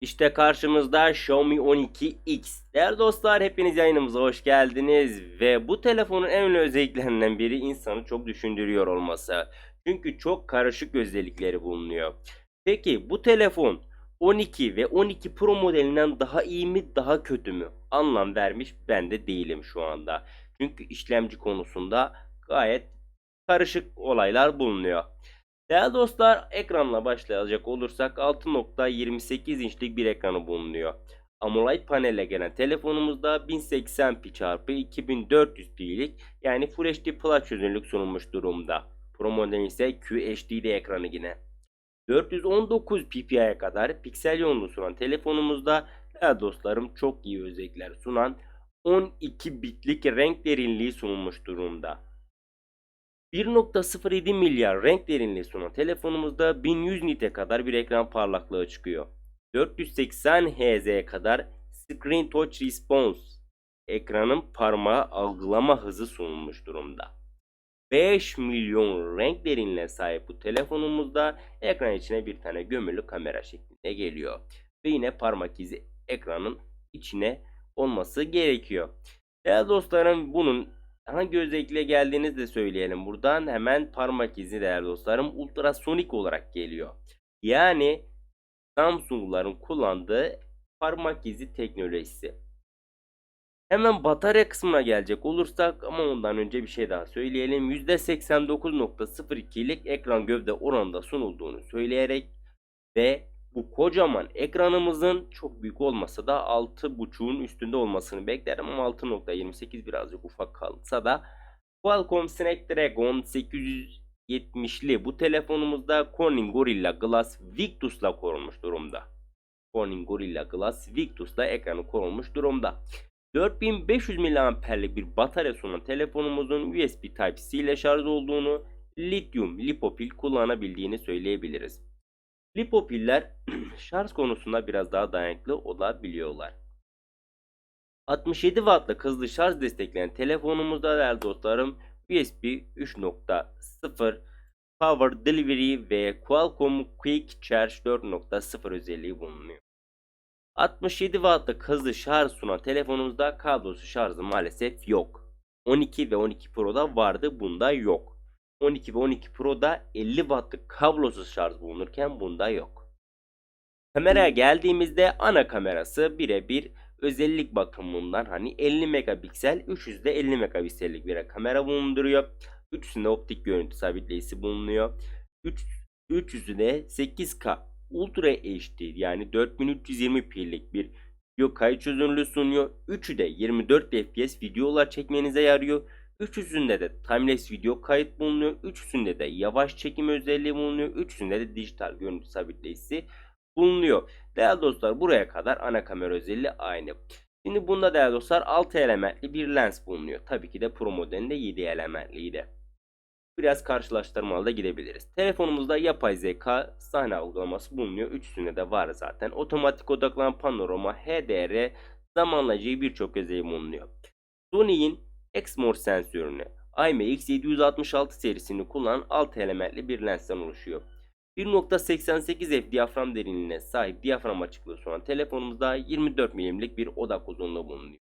İşte karşımızda Xiaomi 12X. Değerli dostlar hepiniz yayınımıza hoş geldiniz ve bu telefonun en önemli özelliklerinden biri insanı çok düşündürüyor olması. Çünkü çok karışık özellikleri bulunuyor. Peki bu telefon 12 ve 12 Pro modelinden daha iyi mi daha kötü mü? Anlam vermiş ben de değilim şu anda. Çünkü işlemci konusunda gayet karışık olaylar bulunuyor. Değerli dostlar ekranla başlayacak olursak 6.28 inçlik bir ekranı bulunuyor. AMOLED panelle gelen telefonumuzda 1080p x 2400p'lik yani Full HD Plus çözünürlük sunulmuş durumda. Pro model ise QHD ekranı yine. 419 ppi'ye kadar piksel yoğunluğu sunan telefonumuzda değerli dostlarım çok iyi özellikler sunan 12 bitlik renk derinliği sunulmuş durumda. 1.07 milyar renk derinliği sunan telefonumuzda 1100 nite kadar bir ekran parlaklığı çıkıyor. 480 Hz'ye kadar Screen Touch Response ekranın parmağı algılama hızı sunulmuş durumda. 5 milyon renk derinliğine sahip bu telefonumuzda ekran içine bir tane gömülü kamera şeklinde geliyor. Ve yine parmak izi ekranın içine olması gerekiyor. Değerli dostlarım bunun hangi özellikle geldiğinizi de söyleyelim. Buradan hemen parmak izi değerli dostlarım ultrasonik olarak geliyor. Yani Samsung'ların kullandığı parmak izi teknolojisi. Hemen batarya kısmına gelecek olursak ama ondan önce bir şey daha söyleyelim. %89.02'lik ekran gövde oranında sunulduğunu söyleyerek ve bu kocaman ekranımızın çok büyük olmasa da 6.5'un üstünde olmasını beklerim ama 6.28 birazcık ufak kalsa da Qualcomm Snapdragon 870'li bu telefonumuzda Corning Gorilla Glass Victus'la korunmuş durumda. Corning Gorilla Glass Victus'la ekranı korunmuş durumda. 4500 mAh'lik bir batarya sunan telefonumuzun USB Type-C ile şarj olduğunu, lityum lipopil kullanabildiğini söyleyebiliriz. Lipopiller şarj konusunda biraz daha dayanıklı olabiliyorlar. 67 Watt'lık hızlı şarj destekleyen telefonumuzda değerli dostlarım USB 3.0 Power Delivery ve Qualcomm Quick Charge 4.0 özelliği bulunuyor. 67 Watt'lık hızlı şarj sunan telefonumuzda kablosuz şarjı maalesef yok. 12 ve 12 Pro'da vardı bunda yok. 12 ve 12 Pro'da 50 Watt'lık kablosuz şarj bulunurken bunda yok. Kameraya geldiğimizde ana kamerası birebir özellik bakımından hani 50 megapiksel 300'de 50 megapiksellik bir kamera bulunduruyor. Üçüsünde optik görüntü sabitleyicisi bulunuyor. 3 300'de 8K Ultra HD yani 4320p'lik bir video kayıt çözünürlüğü sunuyor. Üçü de 24 fps videolar çekmenize yarıyor. Üçüsünde de timelapse video kayıt bulunuyor. Üçüsünde de yavaş çekim özelliği bulunuyor. Üçüsünde de dijital görüntü sabitleyicisi bulunuyor. Değerli dostlar buraya kadar ana kamera özelliği aynı. Şimdi bunda değerli dostlar 6 elementli bir lens bulunuyor. Tabii ki de Pro modelinde 7 elementliydi. Biraz karşılaştırmalı da gidebiliriz. Telefonumuzda yapay zeka sahne algılaması bulunuyor. Üçüsünde de var zaten. Otomatik odaklanan panorama, HDR, zamanlayıcı birçok özelliği bulunuyor. Sony'in Exmor sensörünü IMX766 serisini kullanan 6 elementli bir lensten oluşuyor. 1.88 f diyafram derinliğine sahip diyafram açıklığı sunan telefonumuzda 24 mm'lik bir odak uzunluğu bulunuyor.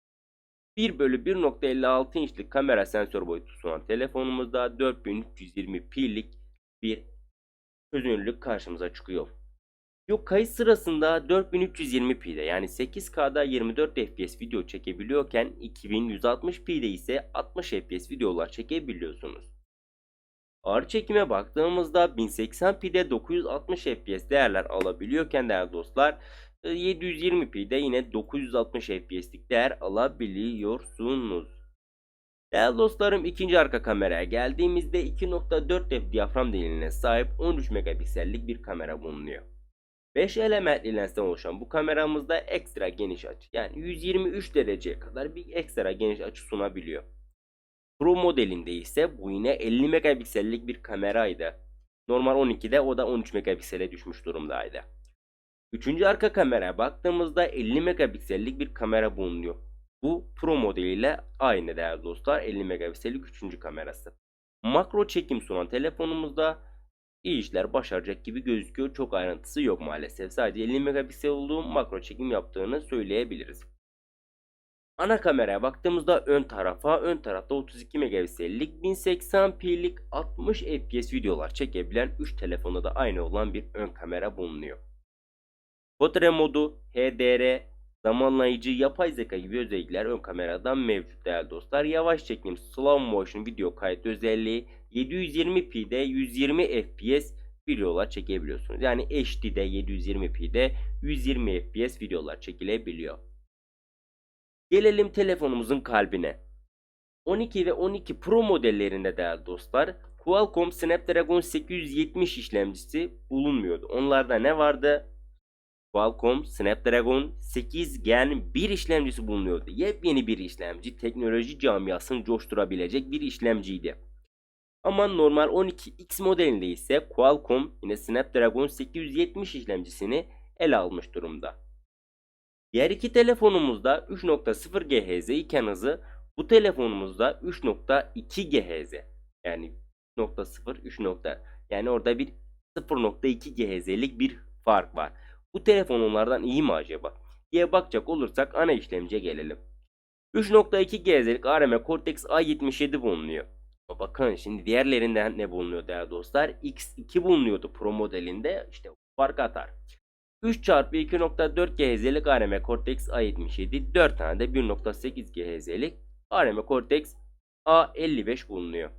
1 bölü 1.56 inçlik kamera sensör boyutu sunan telefonumuzda 4320p'lik bir çözünürlük karşımıza çıkıyor. Yok kayıt sırasında 4320p'de yani 8K'da 24 fps video çekebiliyorken 2160p'de ise 60 fps videolar çekebiliyorsunuz. Ağır çekime baktığımızda 1080p'de 960 fps değerler alabiliyorken değerli dostlar 720p'de yine 960 fps'lik değer alabiliyorsunuz. Değerli dostlarım ikinci arka kameraya geldiğimizde 2.4 f diyafram derinliğine sahip 13 megapiksellik bir kamera bulunuyor. 5 elementli lensten oluşan bu kameramızda ekstra geniş açı yani 123 dereceye kadar bir ekstra geniş açı sunabiliyor. Pro modelinde ise bu yine 50 megapiksellik bir kameraydı. Normal 12'de o da 13 megapiksele düşmüş durumdaydı. Üçüncü arka kameraya baktığımızda 50 megapiksellik bir kamera bulunuyor. Bu Pro modeliyle aynı değerli dostlar 50 megapiksellik üçüncü kamerası. Makro çekim sunan telefonumuzda iyi işler başaracak gibi gözüküyor. Çok ayrıntısı yok maalesef. Sadece 50 megapiksel olduğu makro çekim yaptığını söyleyebiliriz. Ana kameraya baktığımızda ön tarafa, ön tarafta 32 megapiksellik 1080p'lik 60 fps videolar çekebilen 3 telefonda da aynı olan bir ön kamera bulunuyor. Portre modu, HDR, zamanlayıcı, yapay zeka gibi özellikler ön kameradan mevcut değerli dostlar. Yavaş çekim, slow motion video kayıt özelliği, 720p'de 120 fps videolar çekebiliyorsunuz. Yani HD'de 720p'de 120 fps videolar çekilebiliyor. Gelelim telefonumuzun kalbine. 12 ve 12 Pro modellerinde değerli dostlar Qualcomm Snapdragon 870 işlemcisi bulunmuyordu. Onlarda ne vardı? Qualcomm Snapdragon 8 Gen 1 işlemcisi bulunuyordu. Yepyeni bir işlemci, teknoloji camiasını coşturabilecek bir işlemciydi. Ama normal 12X modelinde ise Qualcomm yine Snapdragon 870 işlemcisini ele almış durumda. Diğer iki telefonumuzda 3.0 GHz iken hızı bu telefonumuzda 3.2 GHz. Yani 3.0 3. Yani orada bir 0.2 GHz'lik bir fark var. Bu telefon onlardan iyi mi acaba? diye bakacak olursak ana işlemciye gelelim. 3.2 GHz'lik ARM Cortex A77 bulunuyor. Bakın şimdi diğerlerinden ne bulunuyor değerli dostlar? X2 bulunuyordu Pro modelinde. İşte fark atar. 3 çarpı 2.4 GHz'lik ARM Cortex A77, 4 tane de 1.8 GHz'lik ARM Cortex A55 bulunuyor.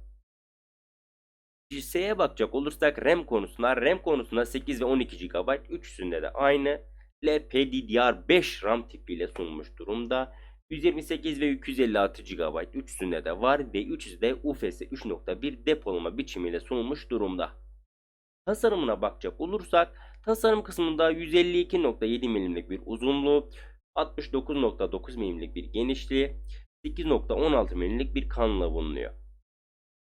GS'ye bakacak olursak RAM konusuna, RAM konusunda 8 ve 12 GB, üçüsünde de aynı LPDDR5 RAM tipiyle sunulmuş durumda. 128 ve 256 GB üçüsünde de var ve üçüsü de UFS 3.1 depolama biçimiyle sunulmuş durumda. Tasarımına bakacak olursak tasarım kısmında 152.7 mm'lik bir uzunluğu, 69.9 mm'lik bir genişliği, 8.16 mm'lik bir kanla bulunuyor.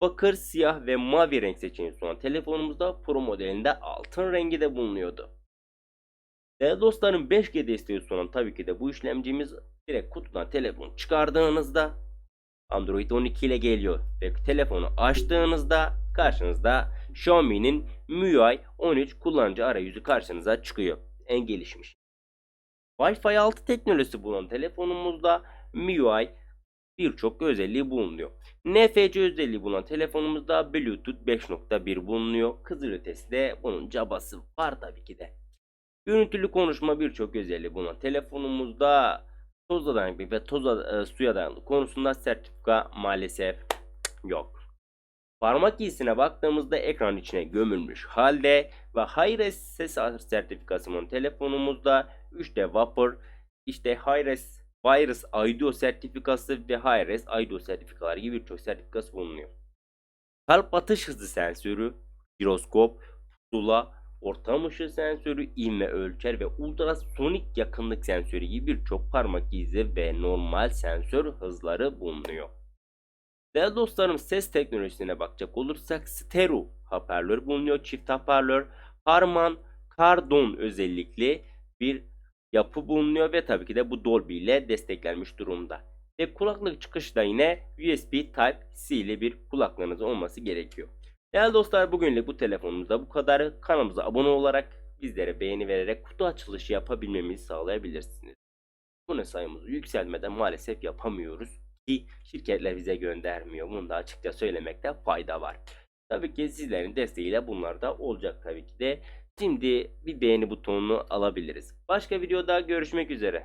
Bakır, siyah ve mavi renk seçeneği sunan telefonumuzda Pro modelinde altın rengi de bulunuyordu. Değerli dostlarım 5G desteği sunan tabii ki de bu işlemcimiz direkt kutudan telefon çıkardığınızda Android 12 ile geliyor ve telefonu açtığınızda karşınızda Xiaomi'nin MIUI 13 kullanıcı arayüzü karşınıza çıkıyor. En gelişmiş. Wi-Fi 6 teknolojisi bulunan telefonumuzda MIUI birçok özelliği bulunuyor. NFC özelliği bulunan telefonumuzda Bluetooth 5.1 bulunuyor. Kızılötesi de bunun cabası var tabii ki de. Görüntülü konuşma birçok özelliği bulunan telefonumuzda toz dayanıklı ve toz e, suya dayanıklı konusunda sertifika maalesef yok. Parmak izine baktığımızda ekran içine gömülmüş halde ve Hi-Res ses sertifikası bulunan telefonumuzda 3D Vapor, işte Hi-Res Virus Audio sertifikası ve Hi-Res Audio sertifikaları gibi birçok sertifikası bulunuyor. Kalp atış hızı sensörü, giroskop, pusula, ortam ışığı sensörü, ivme ölçer ve ultrasonik yakınlık sensörü gibi birçok parmak izi ve normal sensör hızları bulunuyor. Değerli dostlarım ses teknolojisine bakacak olursak stereo hoparlör bulunuyor. Çift hoparlör, Harman Kardon özellikli bir yapı bulunuyor ve tabii ki de bu Dolby ile desteklenmiş durumda. Ve kulaklık çıkışı da yine USB Type-C ile bir kulaklığınız olması gerekiyor. Değerli dostlar bugünlük bu telefonumuzda bu kadar. Kanalımıza abone olarak bizlere beğeni vererek kutu açılışı yapabilmemizi sağlayabilirsiniz. Bu sayımızı yükselmeden maalesef yapamıyoruz ki şirketler bize göndermiyor. Bunu da açıkça söylemekte fayda var. Tabii ki sizlerin desteğiyle bunlar da olacak tabii ki de. Şimdi bir beğeni butonunu alabiliriz. Başka videoda görüşmek üzere.